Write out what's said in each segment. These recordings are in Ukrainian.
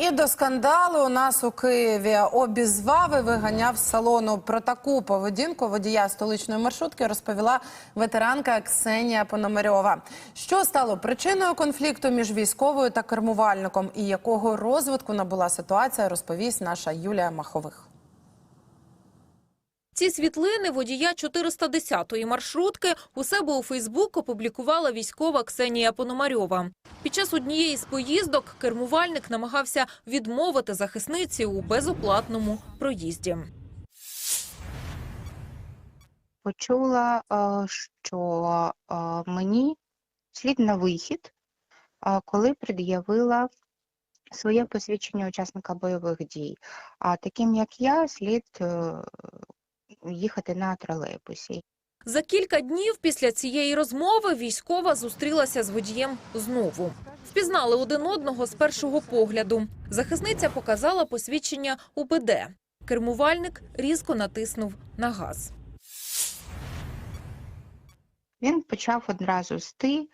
І до скандалу у нас у Києві обізвав виганяв з салону. Про таку поведінку водія столичної маршрутки розповіла ветеранка Ксенія Пономарьова. Що стало причиною конфлікту між військовою та кермувальником, і якого розвитку набула ситуація, розповість наша Юлія Махових. Ці світлини водія 410-ї маршрутки у себе у Фейсбук опублікувала військова Ксенія Пономарьова. Під час однієї з поїздок кермувальник намагався відмовити захисниці у безоплатному проїзді. почула, що мені слід на вихід, коли пред'явила своє посвідчення учасника бойових дій. А таким як я, слід е, їхати на тролейбусі. За кілька днів після цієї розмови військова зустрілася з водієм знову. Впізнали один одного з першого погляду. Захисниця показала посвідчення УБД. Кермувальник різко натиснув на газ. Він почав одразу з ти,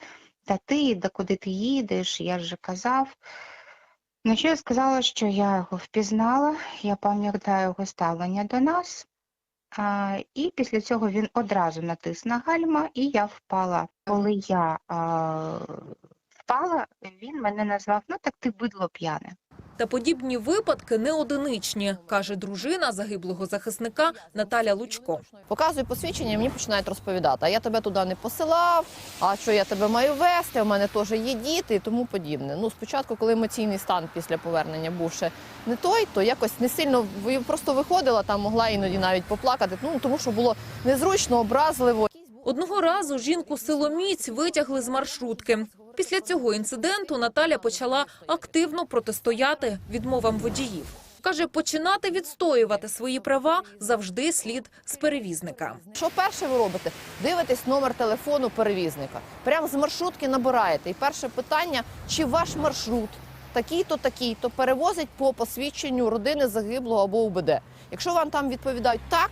та ти, да куди ти їдеш, я ж казав. На що я сказала, що я його впізнала, я пам'ятаю його ставлення до нас. І після цього він одразу натис на гальма, і я впала. Коли я впала, він мене назвав, ну так ти бидло п'яне. Та подібні випадки не одиничні, каже дружина загиблого захисника Наталя Лучко. Показую посвідчення, мені починають розповідати, а я тебе туди не посилав, а що я тебе маю вести, у мене теж є діти і тому подібне. Ну, спочатку, коли емоційний стан після повернення був ще не той, то якось не сильно просто виходила, там могла іноді навіть поплакати, ну тому що було незручно, образливо. Одного разу жінку силоміць витягли з маршрутки. Після цього інциденту Наталя почала активно протистояти відмовам водіїв. Каже, починати відстоювати свої права завжди слід з перевізника. Що перше ви робите? Дивитесь номер телефону перевізника. Прямо з маршрутки набираєте. І перше питання: чи ваш маршрут такий-то, такий-то перевозить по посвідченню родини загиблого або УБД? Якщо вам там відповідають так,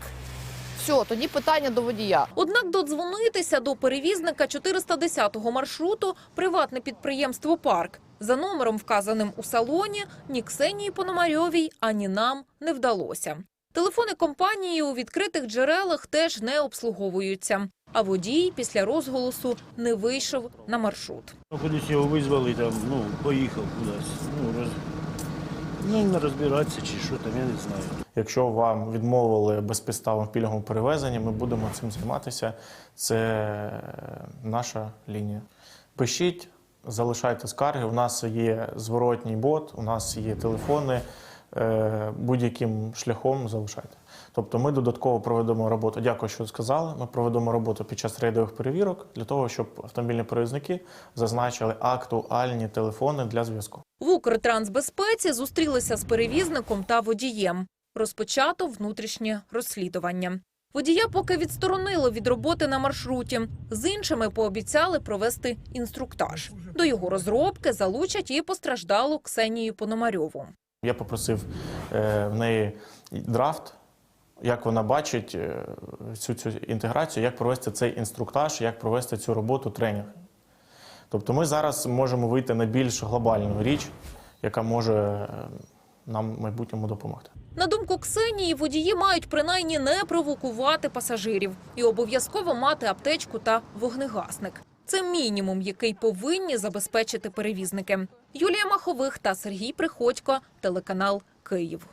все, тоді питання до водія. Однак додзвонитися до перевізника 410-го маршруту приватне підприємство Парк за номером, вказаним у салоні, ні Ксенії Пономарьовій, ані нам не вдалося. Телефони компанії у відкритих джерелах теж не обслуговуються. А водій після розголосу не вийшов на маршрут. Кудись його визвали, там, ну, поїхав кудись. Ну, роз... ну, не розбиратися чи що там, я не знаю. Якщо вам відмовили безпідставно в пільговому перевезенні, ми будемо цим займатися. Це наша лінія. Пишіть, залишайте скарги. У нас є зворотній бот, у нас є телефони. Е, Будь-яким шляхом залишайте. Тобто ми додатково проведемо роботу. Дякую, що сказали. Ми проведемо роботу під час рейдових перевірок для того, щоб автомобільні перевізники зазначили актуальні телефони для зв'язку. В Укртрансбезпеці зустрілися з перевізником та водієм. Розпочато внутрішнє розслідування. Водія поки відсторонили від роботи на маршруті. З іншими пообіцяли провести інструктаж. До його розробки залучать і постраждалу Ксенію Пономарьову. Я попросив е, в неї драфт, як вона бачить е, всю цю інтеграцію, як провести цей інструктаж, як провести цю роботу тренінг. Тобто ми зараз можемо вийти на більш глобальну річ, яка може е, нам в майбутньому допомогти. На думку Ксенії, водії мають принаймні не провокувати пасажирів і обов'язково мати аптечку та вогнегасник. Це мінімум, який повинні забезпечити перевізники. Юлія Махових та Сергій Приходько, телеканал Київ.